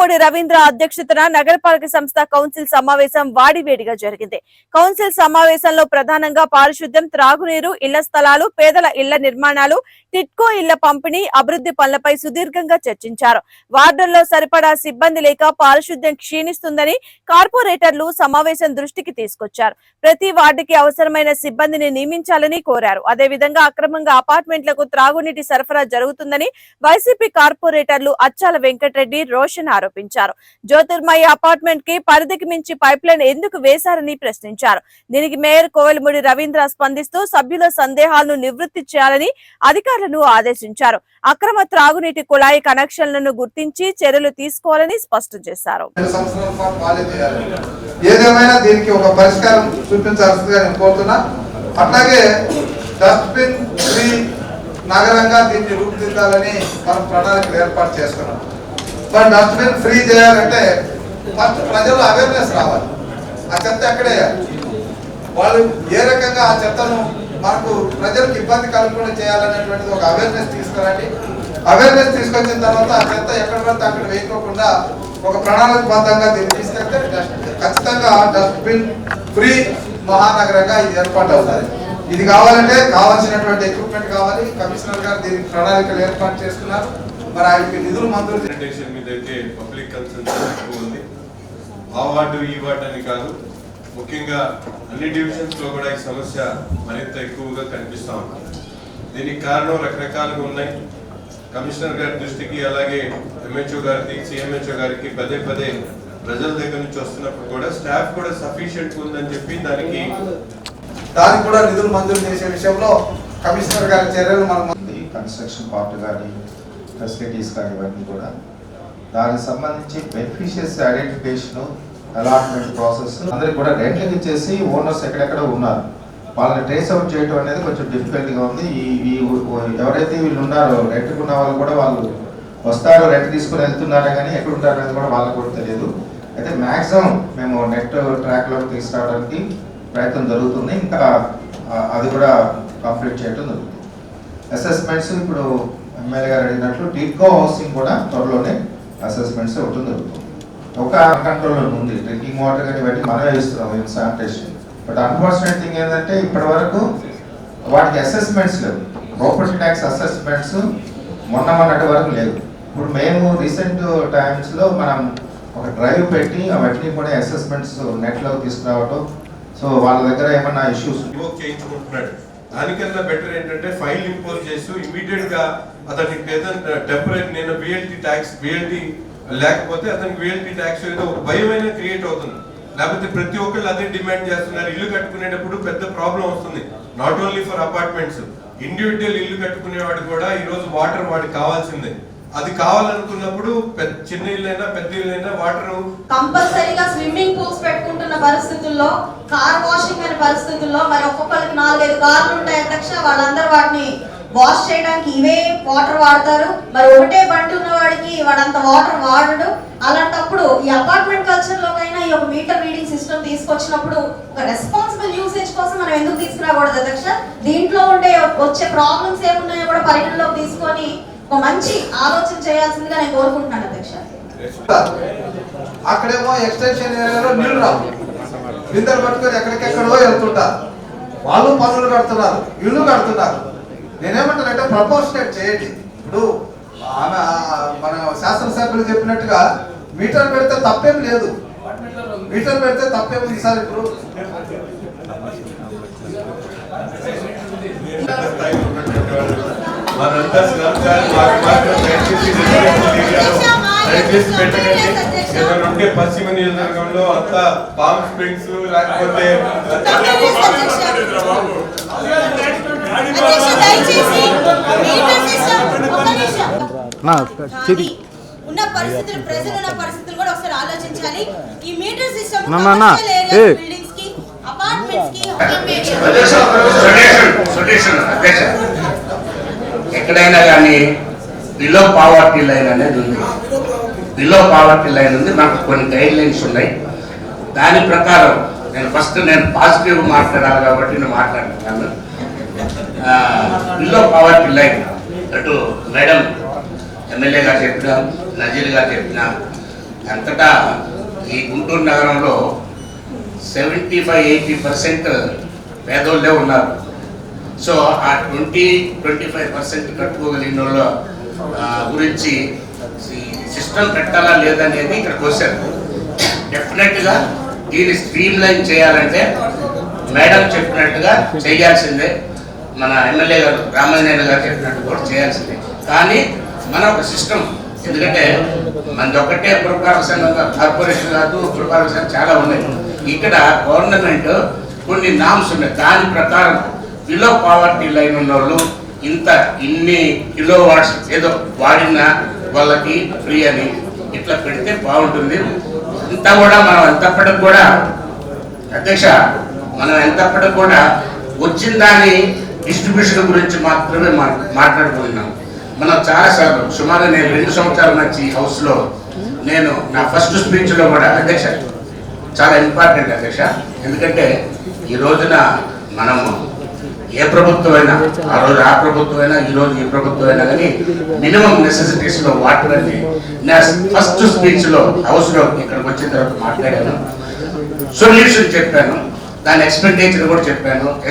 కోవెలమూడి రవీంద్ర అధ్యక్షతన నగరపాలక సంస్థ కౌన్సిల్ సమావేశం వాడివేడిగా జరిగింది. కౌన్సిల్ సమావేశంలో ప్రధానంగా పారిశుద్ధ్యం త్రాగునీరు ఇళ్ళ స్థలాలు పేదల ఇళ్ళ నిర్మాణాలు టిట్కో ఇళ్ళ పంపిణీ అభివృద్ధి పనులపై సుదీర్ఘంగా చర్చించారు. వార్డుల్లో సరిపడా సిబ్బంది లేక పారిశుద్ధ్యం క్షీణిస్తుందని కార్పొరేటర్లు సమావేశం దృష్టికి తీసుకొచ్చారు. ప్రతి వార్డుకి అవసరమైన సిబ్బందిని నియమించాలని కోరారు. అదేవిధంగా అక్రమంగా అపార్ట్మెంట్లకు త్రాగునీటి సరఫరా జరుగుతుందని వైసీపీ కార్పొరేటర్లు అచ్చాల వెంకటరెడ్డి రోషన్ ఆరోపించారు. ఆరోపించారు. జ్యోతిర్మయ అపార్ట్మెంట్కి పరిధికి మించి పైప్ లైన్ ఎందుకు వేశారని ప్రశ్నించారు. దీనికి మేయర్ కోవెలమూడి రవీంద్ర స్పందిస్తూ సభ్యుల సందేహాలను నివృత్తి చేయాలని అధికారులను ఆదేశించారు. అక్రమ త్రాగునీటి కుళాయి కనెక్షన్లను గుర్తించి చర్యలు తీసుకోవాలని స్పష్టం చేశారు. ఏదేమైనా దీనికి ఒక పరిష్కారం చూపించాల్సిందిగా నేను కోరుతున్నా. అట్లాగే డస్ట్బిన్ ఫ్రీ నగరంగా దీన్ని రూపుదిద్దాలని మనం ప్రణాళికలు ఏర్పాటు చేసుకున్నాం మరి డస్ట్బిన్ ఫ్రీ చేయాలంటే ఫస్ట్ ప్రజలు అవేర్నెస్ రావాలి. ఆ చెత్త ఎక్కడే వాళ్ళు ఏ రకంగా ఆ చెత్తను మనకు ప్రజలకు ఇబ్బంది కలగకుండా చేయాలనేటువంటిది ఒక అవేర్నెస్ తీసుకురండి. అవేర్నెస్ తీసుకొచ్చిన తర్వాత ఆ చెత్త ఎక్కడ పడితే అక్కడ వేయకోకుండా ఒక ప్రణాళికబద్ధంగా దీన్ని తీసుకెళ్తే డస్ట్ ఖచ్చితంగా డస్ట్బిన్ ఫ్రీ మహానగరంగా ఇది ఏర్పాటు అవుతుంది. ఇది కావాలంటే కావాల్సినటువంటి ఎక్విప్మెంట్ కావాలి. కమిషనర్ గారు దీనికి ప్రణాళికలు ఏర్పాటు చేస్తున్నారు మరి ఆయనకి నిధులు మంజూరు ప్రెజెంటేషన్ మీద అయితే పబ్లిక్ కన్సర్న్ ఎక్కువ ఉంది. ఆ వార్డు ఈ వార్డు అని కాదు. ముఖ్యంగా అన్ని డివిజన్స్లో కూడా ఈ సమస్య మరింత ఎక్కువగా కనిపిస్తా ఉంది. దీనికి కారణం రకరకాలుగా ఉన్నాయి. కమిషనర్ గారి దృష్టికి అలాగే ఎంహెచ్ఓ గారికి సిఎంహెచ్ఓ గారికి పదే పదే ప్రజల దగ్గర నుంచి వస్తున్నప్పుడు కూడా స్టాఫ్ కూడా సఫిషియెంట్ ఉందని చెప్పి దానికి దానికి కూడా నిధులు మంజూరు చేసే విషయంలో కమిషనర్ గారి చర్యలు మనం కన్స్ట్రక్షన్ పార్ట్ కానీ ఫెసిలిటీస్ కానీ ఇవన్నీ కూడా. దానికి సంబంధించి బెనిఫిషియస్ ఐడెంటిఫికేషన్ అలాట్మెంట్ ప్రాసెస్ అందరికి కూడా రెంట్లకు ఇచ్చేసి ఓనర్స్ ఎక్కడెక్కడ ఉన్నారు. వాళ్ళని ట్రేస్ అవుట్ చేయడం అనేది కొంచెం డిఫికల్ట్గా ఉంది. ఈ ఎవరైతే వీళ్ళు ఉన్నారో రెంట్కు ఉన్న వాళ్ళు కూడా వాళ్ళు వస్తారు రెంట్ తీసుకుని వెళ్తున్నారా కానీ ఎక్కడ ఉంటారు అనేది కూడా వాళ్ళకి కూడా తెలియదు. అయితే మ్యాక్సిమం మేము నెట్ ట్రాక్లోకి తీసుకురావడానికి ప్రయత్నం జరుగుతుంది. ఇంకా అది కూడా కంప్లీట్ చేయడం జరుగుతుంది. అసెస్మెంట్స్ ఇప్పుడు ఎమ్మెల్యే గారు అడిగినట్లు టిడ్కో హౌసింగ్ కూడా త్వరలోనే అసెస్మెంట్స్ ఇవ్వడం జరుగుతుంది. ఒక కంట్రోల్ ఉంది డ్రింకింగ్ వాటర్ కానీ ఇవన్నీ మనమే ఇస్తున్నాం in sanitation but unfortunate thing ఏంటంటే ఇప్పటి వరకు వాటికి అసెస్మెంట్స్ లేవు. ప్రాపర్టీ ట్యాక్స్ అసెస్మెంట్స్ మొన్న మొన్నటి వరకు లేవు. ఇప్పుడు మేము రీసెంట్ టైమ్స్లో మనం ఒక డ్రైవ్ పెట్టి అవన్నీ కూడా అసెస్మెంట్స్ నెట్లోకి తీసుకురావటం. సో వాళ్ళ దగ్గర ఏమన్నా ఇష్యూస్ చేయించుకుంటున్నాడు. దానికన్నా బెటర్ ఏంటంటే ఫైల్ ఇంపోజ్ చేస్తూ ఇమీడియట్గా అతనికి ఏదైనా టెంపరీ నేను బిఎల్టీ ట్యాక్స్ బిఎల్టీ లేకపోతే అతనికి బిఎల్టీ ట్యాక్స్ ఏదో ఒక భయమైన క్రియేట్ అవుతుంది. లేకపోతే ప్రతి ఒక్కళ్ళు అదే డిమాండ్ చేస్తున్నారు. ఇల్లు కట్టుకునేటప్పుడు పెద్ద ప్రాబ్లం వస్తుంది. Not only for apartments individual ఇల్లు కట్టుకునేవాడు కూడా ఈ రోజు వాటర్ వాడికి కావాల్సిందే. అది కావాలనుకున్నప్పుడు పెద్ద చిన్న ఇళ్ళైనా పెద్ద ఇళ్ళైనా వాటర్ కంపల్సరీగా స్విమ్మింగ్ పూల్స్ పెట్టుకుంటున్న పరిస్థితుల్లో కార్ వాషింగ్ అనే పరిస్థితుల్లో మరి ఒక్కొక్కరికి నాలుగైదు కార్లు ఉంటాయి అధ్యక్ష. వాళ్ళందరూ వాటిని వాష్ చేయడానికి ఇవే వాటర్ వాడతారు. మరి ఒకటే బండి ఉన్న వాడికి వాడంత వాటర్ వాడడు. అలాంటప్పుడు ఈ అపార్ట్మెంట్ కల్చర్ లోకైనా ఈ ఒక మీటర్ రీడింగ్ సిస్టమ్ తీసుకొచ్చినప్పుడు ఒక రెస్పాన్సిబుల్ యూసేజ్ కోసం మనం ఎందుకు తీసుకురాకూడదు అధ్యక్ష? దీంట్లో ఉండే వచ్చే ప్రాబ్లమ్స్ ఏమున్నాయో కూడా పరిగణలోకి తీసుకొని ఒక మంచి ఆలోచన చేయాల్సిందిగా నేను కోరుకుంటున్నాను అధ్యక్ష. అక్కడేమో ఎక్స్టెన్షన్ ఏరియాలో నీళ్ళు రావు. బిందెలు పట్టుకొని ఎక్కడికెక్కడో వెళ్తుంటారు. వాళ్ళు పనులు కడుతున్నారు ఇల్లు కడుతున్నారు. నేనేమంటానంటే ప్రపోర్షనేట్ చేయండి. ఇప్పుడు ఆమె ఆ, మన శాసనసభ్యులు చెప్పినట్టుగా మీటర్ పెడితే తప్పేం లేదు. మీటర్ పెడితే తప్పేముంది సార్ ఇప్పుడు? దయచేసి పెట్టకండి ఉంటే పశ్చిమ నియోజకవర్గంలో అంతా పామ్ స్ప్రింగ్స్ లేకపోతే అది ఉన్న పరిస్థితులు ప్రజలు ఉన్న పరిస్థితులు కూడా ఒకసారి ఆలోచించాలి ఈ మీటర్ సిస్టమ్ నా, నా, నా. ఏ. బిల్డింగ్స్కి అపార్ట్మెంట్స్కి సొల్యూషన్ సొల్యూషన్ అధ్యక్ష ఎక్కడైనా కానీ బిలో పావర్టీ లైన్ అనేది ఉంది. బిలో పావర్టీ లైన్ ఉంది. నాకు కొన్ని గైడ్ లైన్స్ ఉన్నాయి. దాని ప్రకారం నేను ఫస్ట్ నేను పాజిటివ్ మాట్లాడాలి కాబట్టి నేను మాట్లాడుతున్నాను. బిలో పావర్టీ లైన్ అటు మేడం ఎమ్మెల్యే గారు చెప్పిన నజీర్ గారు చెప్పిన అంతటా ఈ గుంటూరు నగరంలో సెవెంటీ ఫైవ్ ఎయిటీ పర్సెంట్ పేదోళ్ళే ఉన్నారు. సో ఆ ట్వంటీ ట్వంటీ ఫైవ్ పర్సెంట్ కట్టుకోగలిగిన వాళ్ళ గురించి సిస్టమ్ పెట్టాలా లేదనేది ఇక్కడ క్వశ్చన్. డెఫినెట్గా దీన్ని స్ట్రీమ్ లైన్ చేయాలంటే మేడం చెప్పినట్టుగా చేయాల్సిందే. మన ఎమ్మెల్యే గారు రామాంజనేయులు గారు చెప్పినట్టు కూడా చేయాల్సిందే. కానీ మన ఒక సిస్టమ్ ఎందుకంటే మనది ఒకటే పురపాలక సంఘం కార్పొరేషన్ కాదు పురపాలక సంఘం చాలా ఉన్నాయి. ఇక్కడ గవర్నమెంట్ కొన్ని నామ్స్ ఉన్నాయి. దాని ప్రకారం బిలో పావర్టీ లైన్ ఉన్న వాళ్ళు ఇంత ఇన్ని కిలో వాట్స్ ఏదో వాడిన వాళ్ళకి ఫ్రీ అని ఇట్లా పెడితే బాగుంటుంది. ఇంత కూడా మనం ఎంతప్పటికి కూడా అధ్యక్ష మనం ఎంతప్పటికి కూడా వచ్చిన దాని డిస్ట్రిబ్యూషన్ గురించి మాత్రమే మా మాట్లాడుకుంటున్నాం. మనం చాలాసార్లు సుమారు నేను రెండు సంవత్సరాల నుంచి హౌస్లో నేను నా ఫస్ట్ స్పీచ్లో కూడా అధ్యక్ష చాలా ఇంపార్టెంట్ అధ్యక్ష. ఎందుకంటే ఈ రోజున మనము ఏ ప్రభుత్వం అయినా ఆ రోజు ఆ ప్రభుత్వం అయినా ఈ రోజు ఈ ప్రభుత్వం అయినా కానీ మినిమం నెసెసిటీస్లో వాటర్ అని నా ఫస్ట్ స్పీచ్లో హౌస్లో ఇక్కడికి వచ్చిన తర్వాత మాట్లాడాను. సొల్యూషన్ చెప్పాను. దాని ఎక్స్పెక్టేషన్ కూడా చెప్పాను.